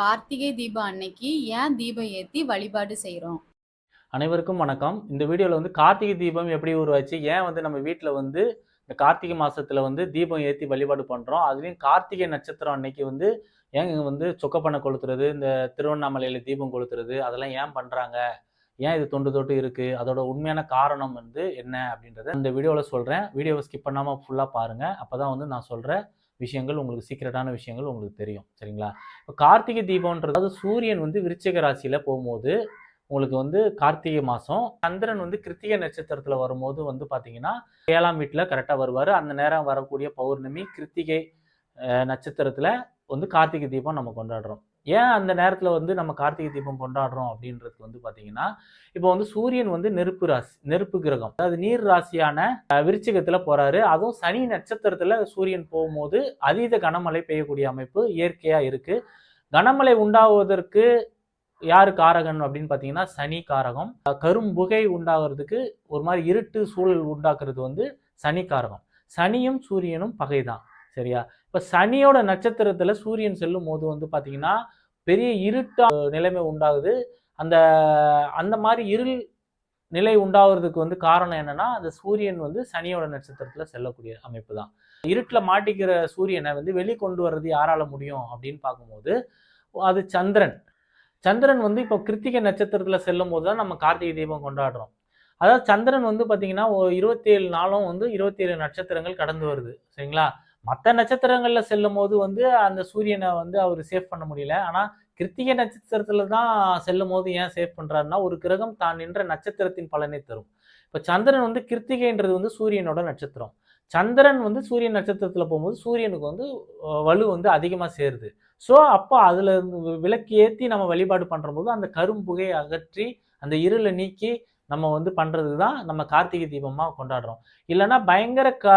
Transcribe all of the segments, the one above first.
கார்த்திகை தீபம் அன்னைக்கு ஏன் தீபம் ஏற்றி வழிபாடு செய்கிறோம் அனைவருக்கும் வணக்கம். இந்த வீடியோவில் வந்து கார்த்திகை தீபம் எப்படி உருவாச்சு? ஏன் வந்து நம்ம வீட்டில் வந்து இந்த கார்த்திகை மாதத்தில் வந்து தீபம் ஏற்றி வழிபாடு பண்ணுறோம் அதுலேயும் கார்த்திகை நட்சத்திரம் அன்னைக்கு வந்து ஏன் இங்கே வந்து சொக்கப்பண்ணை கொளுத்துறது, இந்த திருவண்ணாமலையில் தீபம் கொளுத்துறது, அதெல்லாம் ஏன் பண்ணுறாங்க ஏன் இது தொண்டு தொட்டு இருக்குது அதோட உண்மையான காரணம் வந்து என்ன? அப்படின்றத இந்த வீடியோவில் சொல்கிறேன் வீடியோவை ஸ்கிப் பண்ணாமல் ஃபுல்லாக பாருங்கள் அப்போ தான் வந்து நான் சொல்கிறேன் விஷயங்கள் உங்களுக்கு சீக்கிரட்டான விஷயங்கள் உங்களுக்கு தெரியும். சரிங்களா? இப்போ கார்த்திகை தீபம்ன்றது அதாவது சூரியன் வந்து விருச்சிக ராசியில் போகும்போது உங்களுக்கு வந்து கார்த்திகை மாதம் சந்திரன் வந்து கிருத்திகை நட்சத்திரத்தில் வரும்போது வந்து பார்த்தீங்கன்னா ஏழாம் வீட்டில் கரெக்டாக வருவார் அந்த நேரம் வரக்கூடிய பௌர்ணமி கிருத்திகை நட்சத்திரத்தில் வந்து கார்த்திகை தீபம் நம்ம கொண்டாடுறோம். ஏன் அந்த நேரத்தில் வந்து நம்ம கார்த்திகை தீபம் கொண்டாடுறோம் அப்படின்றதுக்கு வந்து பார்த்தீங்கன்னா இப்போ வந்து சூரியன் வந்து நெருப்பு ராசி நெருப்பு கிரகம். அதாவது நீர் ராசியான விருச்சிகத்தில் போகிறாரு அதுவும் சனி நட்சத்திரத்தில் சூரியன் போகும்போது அதீத கனமழை பெய்யக்கூடிய அமைப்பு இயற்கையாக இருக்கு. கனமழை உண்டாவதற்கு யார் காரகன் அப்படின்னு பார்த்தீங்கன்னா, சனி காரகம். கரும்புகை உண்டாகுறதுக்கு ஒரு மாதிரி இருட்டு சூழல் உண்டாக்குறது வந்து சனி காரகம். சனியும், சூரியனும் பகைதான். சரியா? இப்போ சனியோட நட்சத்திரத்தில் சூரியன் செல்லும் போது வந்து பார்த்தீங்கன்னா, பெரிய இருட்டா நிலைமை உண்டாகுது. அந்த அந்த மாதிரி இருள் நிலை உண்டாகிறதுக்கு வந்து காரணம் என்னன்னா, அந்த சூரியன் வந்து சனியோட நட்சத்திரத்துல செல்லக்கூடிய அமைப்பு தான். இருட்டில் மாட்டிக்கிற சூரியனை வந்து வெளி கொண்டு வர்றது யாரால முடியும் அப்படின்னு பார்க்கும்போது, அது சந்திரன். சந்திரன் வந்து இப்போ கிருத்திகை நட்சத்திரத்துல செல்லும்போது தான் நம்ம கார்த்திகை தீபம் கொண்டாடுறோம். அதாவது சந்திரன் வந்து பார்த்தீங்கன்னா, இருபத்தி ஏழு நாளும் வந்து 27 நட்சத்திரங்கள் கடந்து வருது. சரிங்களா? மற்ற நட்சத்திரங்களில் செல்லும் போது வந்து அந்த சூரியனை வந்து அவர் சேவ் பண்ண முடியல. ஆனால் கிருத்திகை நட்சத்திரத்துல தான் செல்லும் போது ஏன் சேவ் பண்ணுறாருன்னா ஒரு கிரகம் தான் நின்ற நட்சத்திரத்தின் பலனை தரும். இப்போ சந்திரன் வந்து கிருத்திகைன்றது வந்து சூரியனோட நட்சத்திரம். சந்திரன் வந்து சூரியன் நட்சத்திரத்தில் போகும்போது சூரியனுக்கு வந்து வலு வந்து அதிகமாக சேருது. ஸோ, அப்போ அதில் இருந்து விளக்கு ஏற்றி நம்ம வழிபாடு பண்றம்போது, அந்த கரும்புகையை அகற்றி, அந்த இருளை நீக்கி நம்ம வந்து பண்ணுறது தான் நம்ம கார்த்திகை தீபமாக கொண்டாடுறோம். இல்லைன்னா பயங்கர க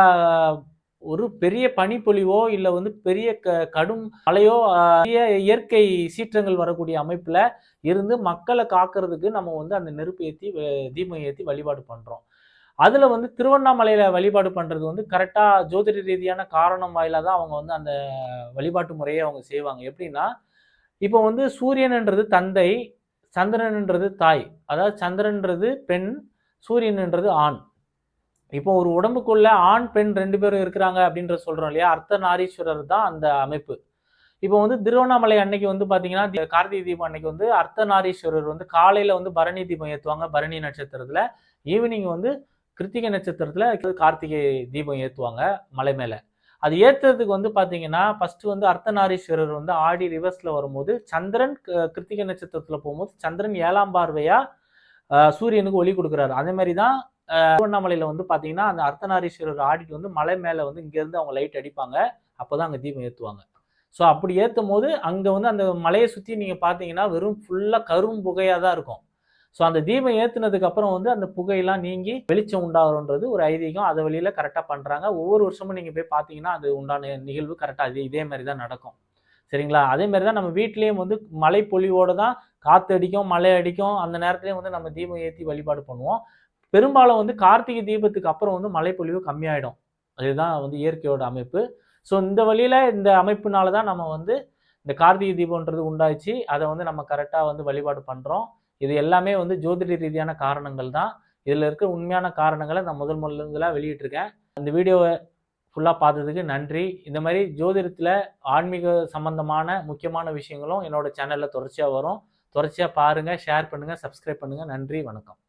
ஒரு பெரிய பனிப்பொழிவோ, இல்லை வந்து பெரிய க கடும் மழையோ, பெரிய இயற்கை சீற்றங்கள் வரக்கூடிய அமைப்பில் இருந்து மக்களை காக்கிறதுக்கு நம்ம வந்து அந்த நெருப்பு ஏற்றி தீபம் ஏற்றி வழிபாடு பண்ணுறோம் அதில் வந்து திருவண்ணாமலையில் வழிபாடு பண்ணுறது வந்து கரெக்டாக ஜோதிட ரீதியான காரணம் வாயிலாக தான் அவங்க வந்து அந்த வழிபாட்டு முறையை அவங்க செய்வாங்க. எப்படின்னா, இப்போ வந்து சூரியன்ன்றது தந்தை, சந்திரன்ன்றது தாய். அதாவது சந்திரன்றது பெண், சூரியன்ன்றது ஆண். இப்போ ஒரு உடம்புக்குள்ள ஆண், பெண் ரெண்டு பேரும் இருக்கிறாங்க அப்படின்ற சொல்றோம் இல்லையா? அர்த்தநாரீஸ்வரர் தான் அந்த அமைப்பு. இப்போ வந்து திருவண்ணாமலை அன்னைக்கு வந்து பார்த்தீங்கன்னா, தி கார்த்திகை தீபம் அன்னைக்கு வந்து அர்த்தநாரீஸ்வரர் வந்து காலையில வந்து பரணி தீபம் ஏற்றுவாங்க பரணி நட்சத்திரத்துல. ஈவினிங் வந்து கிருத்திகை நட்சத்திரத்துல கார்த்திகை தீபம் ஏற்றுவாங்க மலை மேல. அது ஏற்றுறதுக்கு வந்து பார்த்தீங்கன்னா, ஃபர்ஸ்ட் வந்து அர்த்தநாரீஸ்வரர் வந்து ஆடி ரிவர்ஸ்ல வரும்போது, சந்திரன் கிருத்திகை நட்சத்திரத்துல போகும்போது சந்திரன் ஏழாம் பார்வையா சூரியனுக்கு ஒளி கொடுக்குறாரு அதே மாதிரி தான் திருவண்ணாமலையில் வந்து பார்த்தீங்கன்னா, அந்த அர்த்தநாரீஸ்வரர் ஆடிட்டு வந்து மலை மேலே வந்து இங்கேருந்து அவங்க லைட் அடிப்பாங்க. அப்போ தான் அங்கே தீபம் ஏற்றுவாங்க ஸோ, அப்படி ஏற்றும் போது அங்கே வந்து அந்த மலையை சுற்றி நீங்கள் பார்த்தீங்கன்னா, வெறும் ஃபுல்லாக கரும் புகையாக தான் இருக்கும். ஸோ, அந்த தீபம் ஏற்றுனதுக்கப்புறம் வந்து அந்த புகையெல்லாம் நீங்கி வெளிச்சம் உண்டாகுன்றது ஒரு ஐதீகம். அதை வழியில கரெக்டாக பண்ணுறாங்க ஒவ்வொரு வருஷமும் நீங்கள் போய் பார்த்தீங்கன்னா, அது உண்டான நிகழ்வு கரெக்டாக அது இதே மாதிரி தான் நடக்கும். சரிங்களா? அதே மாதிரி தான் நம்ம வீட்லேயும் வந்து மழை பொழிவோடு தான் காற்று அடிக்கும், மழை அடிக்கும். அந்த நேரத்துலேயும் வந்து நம்ம தீபம் ஏற்றி வழிபாடு பண்ணுவோம். பெரும்பாலும் வந்து கார்த்திகை தீபத்துக்கு அப்புறம் வந்து மழைப்பொழிவு கம்மியாயிடும். அதுதான் வந்து இயற்கையோட அமைப்பு. ஸோ, இந்த வழியில் இந்த அமைப்புனால தான் நம்ம வந்து இந்த கார்த்திகை தீபம்ன்றது உண்டாச்சு. அதை வந்து நம்ம கரெக்டாக வந்து வழிபாடு பண்ணுறோம் இது எல்லாமே வந்து ஜோதிட ரீதியான காரணங்கள் தான். இதில் இருக்க உண்மையான காரணங்களை நான் முதல் முதலா வெளியிட்டிருக்கேன். இந்த வீடியோவை ஃபுல்லாக பார்த்ததுக்கு நன்றி. இந்த மாதிரி ஜோதிடத்தில் ஆன்மீக சம்பந்தமான முக்கியமான விஷயங்களும் என்னோடய சேனலில் தொடர்ச்சியாக வரும். தொடர்ச்சியாக பாருங்கள் ஷேர் பண்ணுங்கள் சப்ஸ்கிரைப் பண்ணுங்கள் நன்றி, வணக்கம்.